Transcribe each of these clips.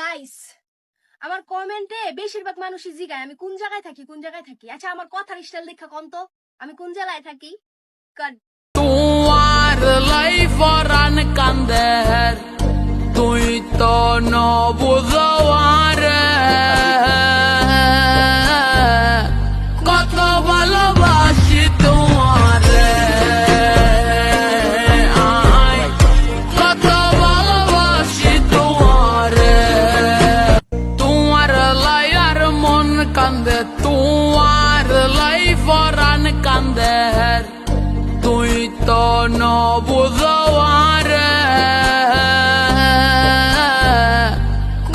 Guys আমার কমেন্টে বেশিরভাগ মানুষই জিগায়, আমি কোন জায়গায় থাকি, কোন জায়গায় থাকি? আচ্ছা আমার কথার স্টাইল দেখা কোন তো? আমি কোন জেলায় থাকি? তোমার লাইফরান কান্দের তুই তো নবুজওয়ার কান্দে তোমার লাইফরান কান্দের তুই তো নবুজওয়ার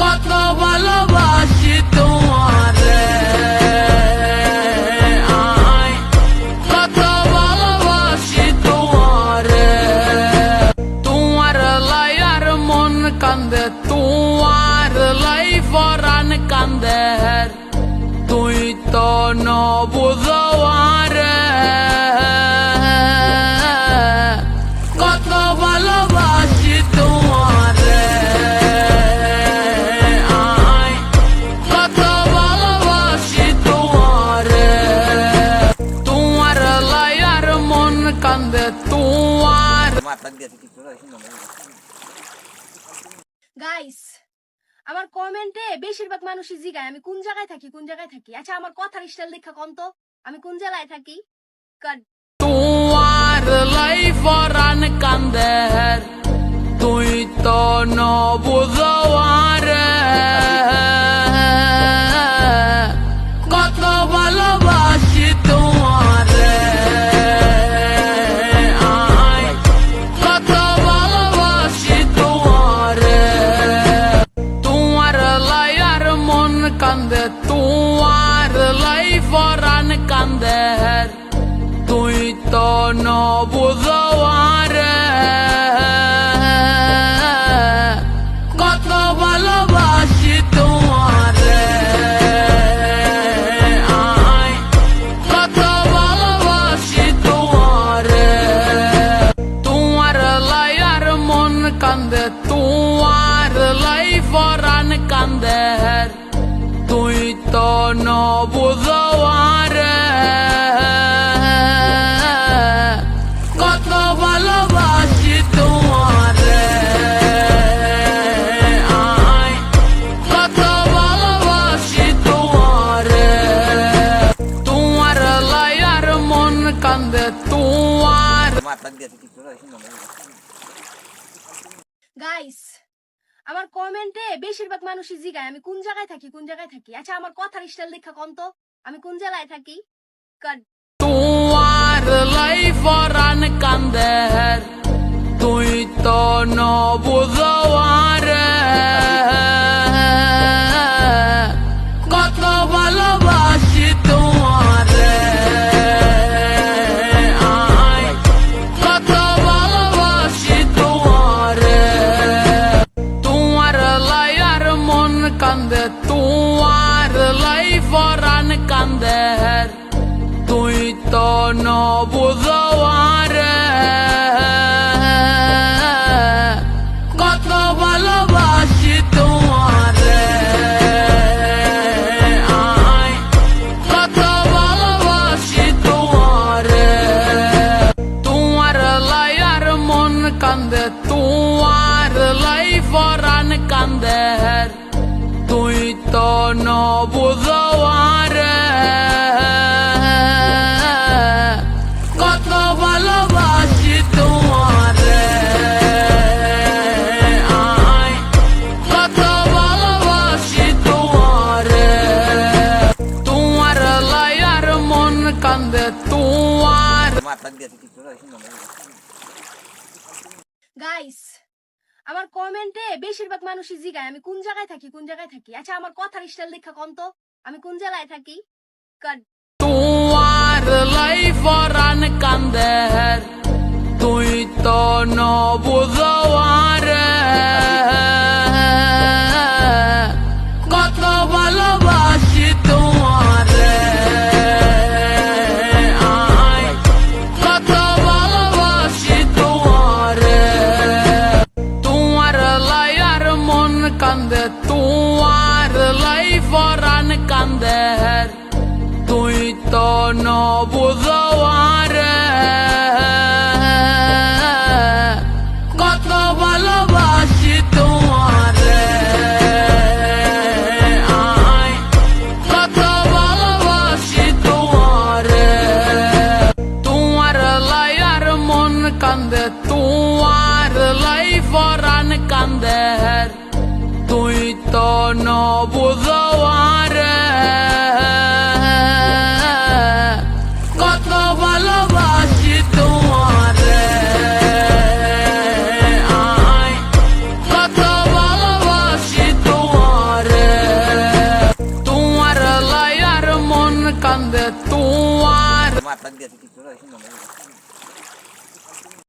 কত ভালোবাসি তোমার কত ভালোবাসি তোমার তোমার লায়ার মন কান্দে তোমার লাইফরান কান্দের তুই তো নবুজওয়ার কত ভালোবাসি তোমার। আয় কত ভালোবাসি তোমার। তোমার লায়ার মন কান্দে তোমার। গাইস আমার কমেন্টে বেশিরভাগ মানুষই জিগায়, আমি কোন জায়গায় থাকি, কোন জায়গায় থাকি? আচ্ছা আমার কথার স্টাইল দেখা কোন তো? আমি কোন জেলায় থাকি? তোমার তোমার লাইফরান কান্দের তুই তো কত কান্দে তোমার লাইফরান কান্দের তুই তো নবুজওয়ার কত ভালোবাসি তোমার কত ভালোবাসি তোমার তোমার লায়ার মন কান্দে তোমার লাইফরান কান্দের তুই তো নবুজওয়ার কত ভালোবাসি তোমার। কত ভালোবাসি তোমার। তোমার লায়ার মন কান্দে তোমার। আমার কমেন্টে বেশিরভাগ মানুষই জিগায়, আমি কোন জায়গায় থাকি, কোন জায়গায় থাকি? আচ্ছা আমার কথার স্টাইল দেখা কোন তো? আমি কোন জেলায় থাকি? তোমার লাইফ রান কান্দের তুই তো নবুজওয়ার মন কান্দে তোমার লাইফরান কান্দের তুই তো নবুজওয়ার কত ভালোবাসি তোমার কত ভালোবাসি তোমার তোমার লায়ার মন কান্দে তোমার লাইফরান কান্দের তুই তো নবুজওয়ার কত ভালোবাসি তোমার। কত ভালোবাসি তোমার। তোমার লায়ার মন কান্দে তোমার। গাইস আমার কমেন্টে বেশিরভাগ মানুষই জিগায়, আমি কোন জায়গায় থাকি, কোন জায়গায় থাকি? আচ্ছা আমার কথার স্টাইল দেখা কোন তো? আমি কোন জায়গায় থাকি? তোমার লাইফ রান কান্দের তুই তো নবুজওয়ার মন কান্দে তোমার লাইফ রান কান্দের তুই তো নবুঝোয়ারে কত ভালোবাসি তোমারে কত ভালোবাসি তোমারে তোমার লাইয়ার মন কান্দে তোমার লাইফ রান কান্দে নবুঝোয়ারে কত ভালোবাসি তোমারে। আয় কত ভালোবাসি তোমারে। তোমার লাইয়ার মন কান্দে তোমার।